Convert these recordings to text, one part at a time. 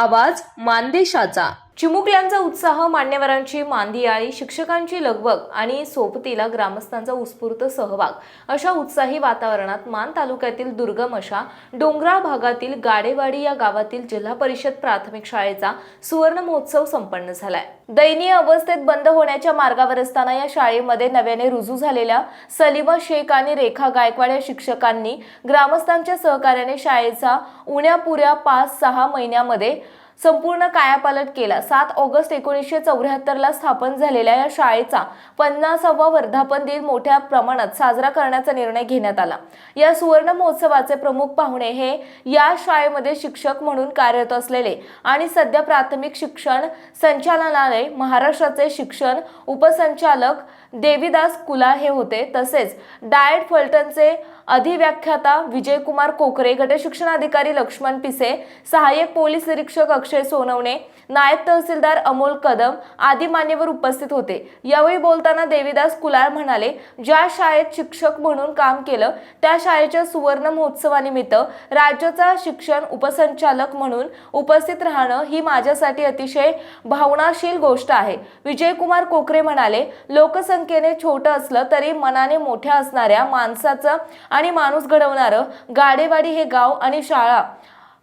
आवाज मानदेशाचा. चिमुकल्यांचा उत्साह मान्यवरांची मांदियाळी शिक्षकांची लगबग आणि सोबतीला ग्रामस्थांचा उत्स्फूर्त सहभाग. अशा उत्साही वातावरणात मान तालुक्यातील दुर्गम अशा डोंगराळ भागातील गाडेवाडी या गावातील जिल्हा परिषद प्राथमिक शाळेचा सुवर्ण महोत्सव संपन्न झालाय. दयनीय अवस्थेत बंद होण्याच्या मार्गावर असताना या शाळेमध्ये नव्याने रुजू झालेल्या सलिमा शेख आणि रेखा गायकवाड या शिक्षकांनी ग्रामस्थांच्या सहकार्याने शाळेचा उण्यापुऱ्या पाच सहा महिन्यामध्ये संपूर्ण कायापालट केला. सात ऑगस्ट एकोणीसशे चौऱ्याहत्तरला स्थापन झालेल्या या शाळेचा पन्नासावा वर्धापन दिन मोठ्या प्रमाणात साजरा करण्याचा निर्णय घेण्यात आला. या सुवर्ण महोत्सवाचे प्रमुख पाहुणे हे या शाळेमध्ये शिक्षक म्हणून कार्यरत असलेले आणि सध्या प्राथमिक शिक्षण संचालनालय महाराष्ट्राचे शिक्षण उपसंचालक देवीदास कुला हे होते. तसेच डायट फलटणचे अधिव्याख्याता विजयकुमार कोकरे गटशिक्षणाधिकारी लक्ष्मण पिसे सहाय्यक पोलीस निरीक्षक अक्षय सोनवणे नायब तहसीलदार अमोल कदम आदी मान्यवर उपस्थित होते. यावेळी बोलताना देवीदास कुलाळ म्हणाले ज्या शाळेत शिक्षक म्हणून काम केलं त्या शाळेच्या सुवर्ण महोत्सवानिमित्त राज्याचा शिक्षण उपसंचालक म्हणून उपस्थित राहणं ही माझ्यासाठी अतिशय भावनाशील गोष्ट आहे. विजयकुमार कोकरे म्हणाले लोकसंख्येने छोटं असलं तरी मनाने मोठ्या असणाऱ्या माणसाचं आणि माणूस घडवणारं गाडेवाडी हे गाव आणि शाळा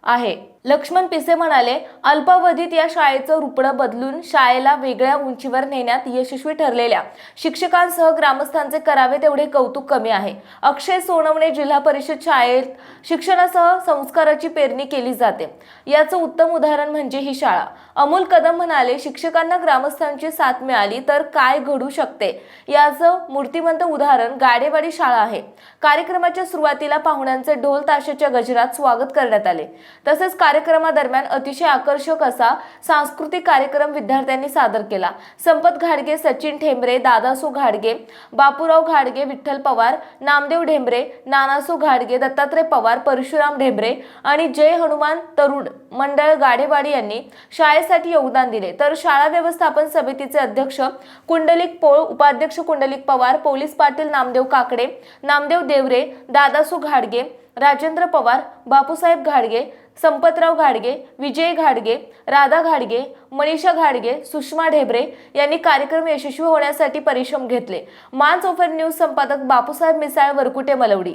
आहे. लक्ष्मण पिसे म्हणाले अल्पावधीत या शाळेचं रुपडं बदलून शाळेला वेगळ्या उंचीवर नेण्यात यशस्वी ठरलेल्या शिक्षकांसह ग्रामस्थांचे करावे तेवढे कौतुक कमी आहे. अक्षय सोनवणे जिल्हा परिषद शाळेत शिक्षणासह संस्काराची पेरणी केली जाते. याचं उत्तम उदाहरण म्हणजे ही शाळा. अमोल कदम म्हणाले शिक्षकांना ग्रामस्थांची साथ मिळाली तर काय घडू शकते? याचं मूर्तिमंत उदाहरण गाडेवाडी शाळा आहे. कार्यक्रमाच्या सुरुवातीला पाहुण्यांचे ढोल ताशाच्या गजरात स्वागत करण्यात आले. तसेच कार्यक्रमादरम्यान अतिशय आकर्षक असा सांस्कृतिक कार्यक्रम विद्यार्थ्यांनी सादर केला. संपत घाडगे सचिन ठेंबरे दादासू घाडगे बापूराव घाडगे विठ्ठल पवार नामदेव ढेंबरे नानासू घाडगे दत्तात्रय पवार परशुराम ढेंबरे आणि जय हनुमान तरुण मंडळ गाडेवाडी यांनी शाळेसाठी योगदान दिले. तर शाळा व्यवस्थापन समितीचे अध्यक्ष कुंडलिक पोळ उपाध्यक्ष कुंडलिक पवार पोलीस पाटील नामदेव काकडे नामदेव देवरे दादासू घाडगे राजेंद्र पवार बापूसाहेब घाडगे संपतराव घाडगे विजय घाडगे राधा घाडगे मनीषा घाडगे सुषमा ढेबरे यांनी कार्यक्रम यशस्वी होण्यासाठी परिश्रम घेतले. मान चौफर न्यूज संपादक बापूसाहेब मिसाळ वरकुटे मलवडी.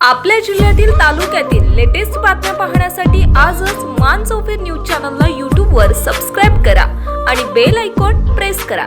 आपल्या जिल्ह्यातील तालुक्यातील लेटेस्ट बातम्या पाहण्यासाठी आजच मान चौफेर न्यूज चॅनलला यूट्यूबवर सबस्क्राईब करा आणि बेल आयकॉन प्रेस करा.